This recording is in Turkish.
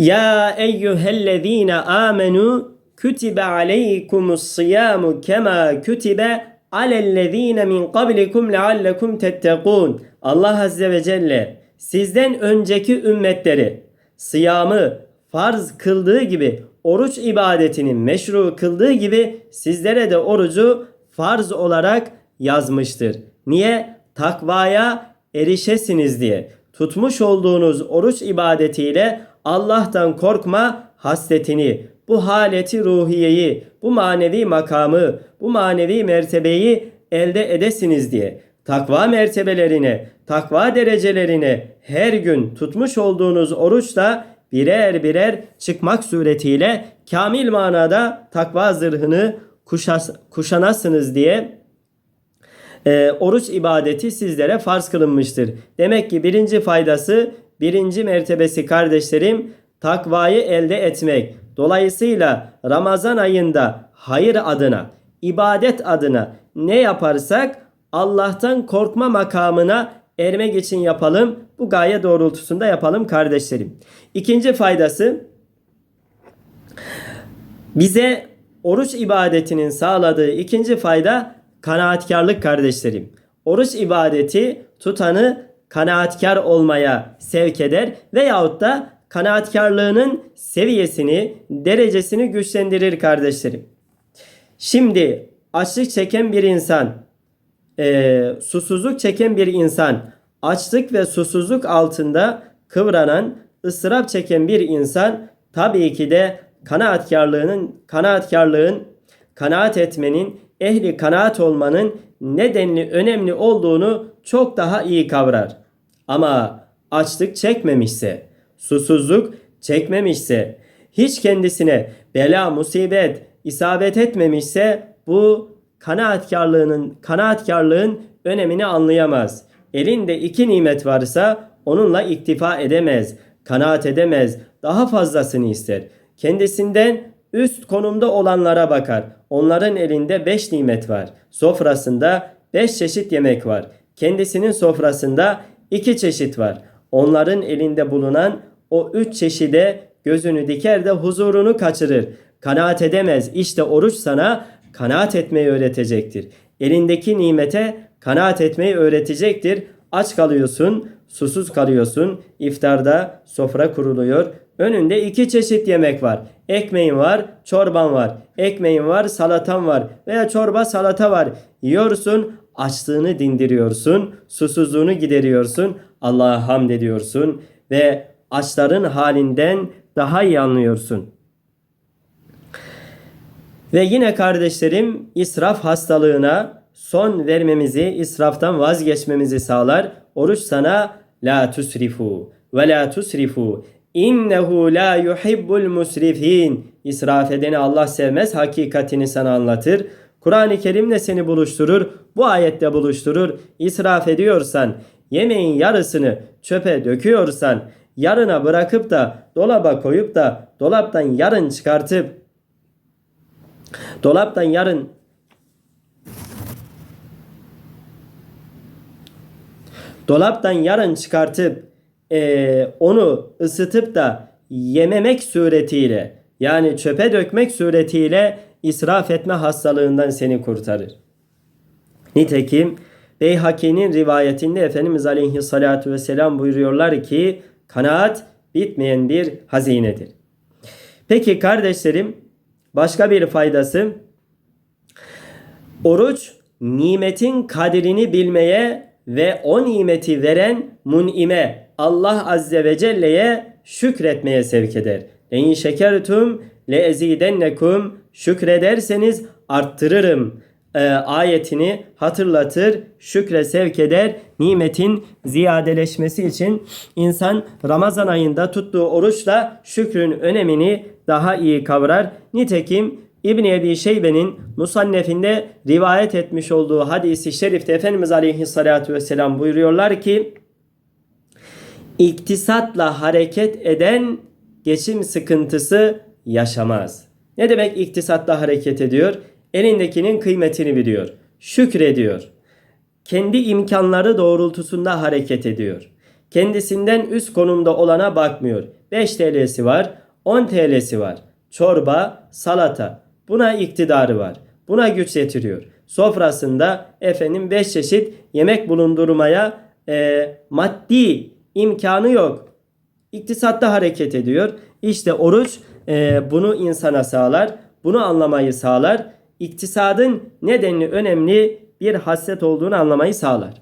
Ya eyyühellezine amenu kütibe aleykumus siyamu kema kütibe alellezine min qablikum leallekum tettekûn. Allah Azze ve Celle sizden önceki ümmetleri sıyamı farz kıldığı gibi oruç ibadetinin meşru kıldığı gibi sizlere de orucu farz olarak yazmıştır. Niye? Takvaya erişesiniz diye. Tutmuş olduğunuz oruç ibadetiyle Allah'tan korkma hasletini, bu haleti ruhiyeyi, bu manevi makamı, bu manevi mertebeyi elde edesiniz diye. Takva mertebelerine, takva derecelerine her gün tutmuş olduğunuz oruçla birer birer çıkmak suretiyle kamil manada takva zırhını kuşas, kuşanasınız diye e, oruç ibadeti sizlere farz kılınmıştır. Demek ki birinci faydası, birinci mertebesi kardeşlerim takvayı elde etmek. Dolayısıyla Ramazan ayında hayır adına, ibadet adına ne yaparsak Allah'tan korkma makamına ermek için yapalım. Bu gaye doğrultusunda yapalım kardeşlerim. İkinci faydası bize oruç ibadetinin sağladığı ikinci fayda kanaatkarlık kardeşlerim. Oruç ibadeti tutanı kanaatkar olmaya sevk eder veyahut da kanaatkarlığının seviyesini, derecesini güçlendirir kardeşlerim. Şimdi açlık çeken bir insan, e, susuzluk çeken bir insan, açlık ve susuzluk altında kıvranan, ıstırap çeken bir insan tabii ki de kanaatkarlığının, kanaatkarlığın, kanaat etmenin, ehli kanaat olmanın nedenli önemli olduğunu çok daha iyi kavrar. Ama açlık çekmemişse, susuzluk çekmemişse, hiç kendisine bela, musibet isabet etmemişse bu kanaatkarlığının kanaatkarlığın önemini anlayamaz. Elinde iki nimet varsa onunla iktifa edemez, kanaat edemez, daha fazlasını ister. Kendisinden üst konumda olanlara bakar. Onların elinde beş nimet var. Sofrasında beş çeşit yemek var. Kendisinin sofrasında iki çeşit var. Onların elinde bulunan o üç çeşide gözünü diker de huzurunu kaçırır. Kanaat edemez. İşte oruç sana kanaat etmeyi öğretecektir. Elindeki nimete kanaat etmeyi öğretecektir. Aç kalıyorsun, susuz kalıyorsun. İftarda sofra kuruluyor. Önünde iki çeşit yemek var. Ekmeğin var, çorban var. Ekmeğin var, salatan var veya çorba salata var. Yiyorsun, açlığını dindiriyorsun, susuzluğunu gideriyorsun. Allah'a hamd ediyorsun ve açların halinden daha iyi anlıyorsun. Ve yine kardeşlerim israf hastalığına son vermemizi, israftan vazgeçmemizi sağlar. Oruç sana la tusrifu ve la tusrifu innehu la yuhibbul musrifin. İsraf edeni Allah sevmez. Hakikatini sana anlatır. Kur'an-ı Kerim'le seni buluşturur. Bu ayette buluşturur. İsraf ediyorsan, yemeğin yarısını çöpe döküyorsan, yarına bırakıp da dolaba koyup da dolaptan yarın çıkartıp dolaptan yarın dolaptan yarın çıkartıp e, onu ısıtıp da yememek suretiyle yani çöpe dökmek suretiyle israf etme hastalığından seni kurtarır. Nitekim Beyhaki'nin rivayetinde Efendimiz Aleyhisselatü Vesselam buyuruyorlar ki kanaat bitmeyen bir hazinedir. Peki kardeşlerim başka bir faydası oruç nimetin kadrini bilmeye ve o nimeti veren munime Allah Azze ve Celle'ye şükretmeye sevk eder. En şekertum le ezidennekum şükrederseniz arttırırım e, ayetini hatırlatır, şükre sevk eder. Nimetin ziyadeleşmesi için insan Ramazan ayında tuttuğu oruçla şükrün önemini daha iyi kavrar. Nitekim İbn Ebi Şeybe'nin musannefinde rivayet etmiş olduğu hadisi şerifte Efendimiz Aleyhisselatü Vesselam buyuruyorlar ki iktisatla hareket eden geçim sıkıntısı yaşamaz. Ne demek iktisatla hareket ediyor? Elindekinin kıymetini biliyor. Şükrediyor. Kendi imkanları doğrultusunda hareket ediyor. kendisinden üst konumda olana bakmıyor. 5 TL'si var, 10 TL'si var. Çorba, salata. Buna iktidarı var. Buna güç yetiriyor. Sofrasında efendim 5 çeşit yemek bulundurmaya e, maddi imkanı yok. İktisatta hareket ediyor. İşte oruç e, bunu insana sağlar. Bunu anlamayı sağlar. İktisadın nedenli önemli bir haslet olduğunu anlamayı sağlar.